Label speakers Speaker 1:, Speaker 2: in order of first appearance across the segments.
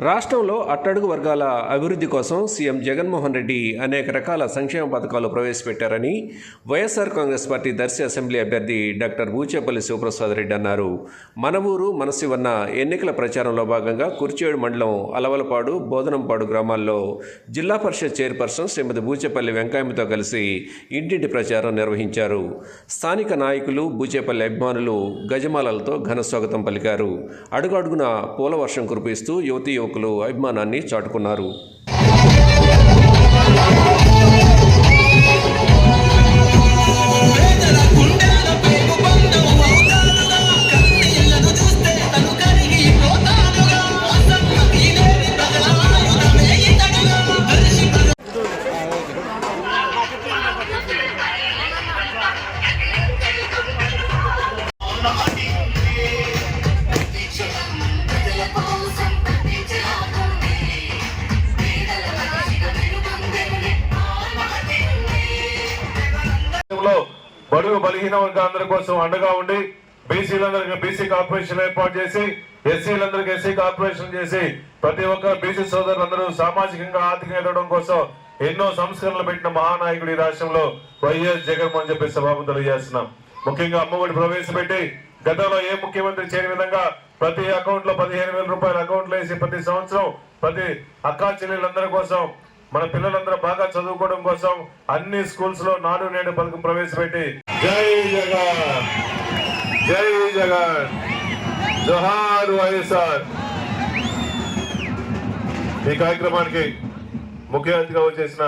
Speaker 1: రాష్ట్రంలో అట్టడుగు వర్గాల అభివృద్ధి కోసం సీఎం జగన్మోహన్ రెడ్డి అనేక రకాల సంక్షేమ పథకాలు ప్రవేశపెట్టారని YSR Congress party Darsi assembly అభ్యర్థి డాక్టర్ బూచేపల్లి శివప్రసాద్ రెడ్డి అన్నారు. మన ఊరు మనసివన్న ఎన్నికల ప్రచారంలో భాగంగా కుర్చేడు మండలం అలవలపాడు బోధనంపాడు గ్రామాల్లో జిల్లా పరిషత్ చైర్పర్సన్ శ్రీమతి బూచేపల్లి వెంకయ్యతో కలిసి ఇంటింటి ప్రచారం నిర్వహించారు. స్థానిక నాయకులు బూచేపల్లి అభిమానులు గజమాలలతో ఘన స్వాగతం పలికారు. అడుగడుగున పూల వర్షం కురిపిస్తూ యువతి యువకులు అభిమానాన్ని చాటుకున్నారు.
Speaker 2: పేదల గుండెల
Speaker 3: బడుగు బలహీన వర్గాలందరి కోసం అండగా ఉండి బీసీలందరికీ బీసీ కార్పొరేషన్ ఏర్పాటు చేసి ఎస్సీలందరికీ ఎస్సీ కార్పొరేషన్ చేసి ప్రతి ఒక్క బీసీ సోదరులందరూ సామాజికంగా ఆర్థికంగా ఎదగడం కోసం ఎన్నో సంస్కరణలు పెట్టిన మహానాయకుడు ఈ రాష్ట్రంలో వైఎస్ జగన్మోహన్ చెప్పి సభాపతి తెలియజేస్తున్నాం. ముఖ్యంగా అమ్మఒడి ప్రవేశపెట్టి గతంలో ఏ ముఖ్యమంత్రి చేయని విధంగా ప్రతి అకౌంట్లో పదిహేను వేల రూపాయల అకౌంట్లు వేసి ప్రతి సంవత్సరం ప్రతి అక్కా చెల్లెలందరి కోసం మన పిల్లలందరూ బాగా చదువుకోవడం కోసం అన్ని స్కూల్స్లో నాడు నేడు పథకం ప్రవేశపెట్టి జై జగన్! జై జగన్! జోహార్ వైఎస్ఆర్! ఈ కార్యక్రమానికి ముఖ్య అతిథిగా వచ్చేసిన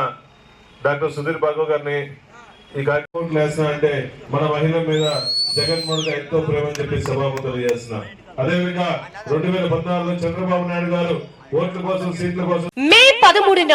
Speaker 3: డాక్టర్ సుధీర్ భార్గవ్ గారిని ఈ కార్యక్రమం చేస్తున్నా అంటే మన మహిళల మీద జగన్మోహన్ గారు ఎంతో ప్రేమని చెప్పి సభాపతి తెలియజేస్తున్నా. అదేవిధంగా రెండు వేల పద్నాలుగులో చంద్రబాబు నాయుడు గారు ఓట్ల కోసం సీట్ల కోసం
Speaker 4: మే పదమూడున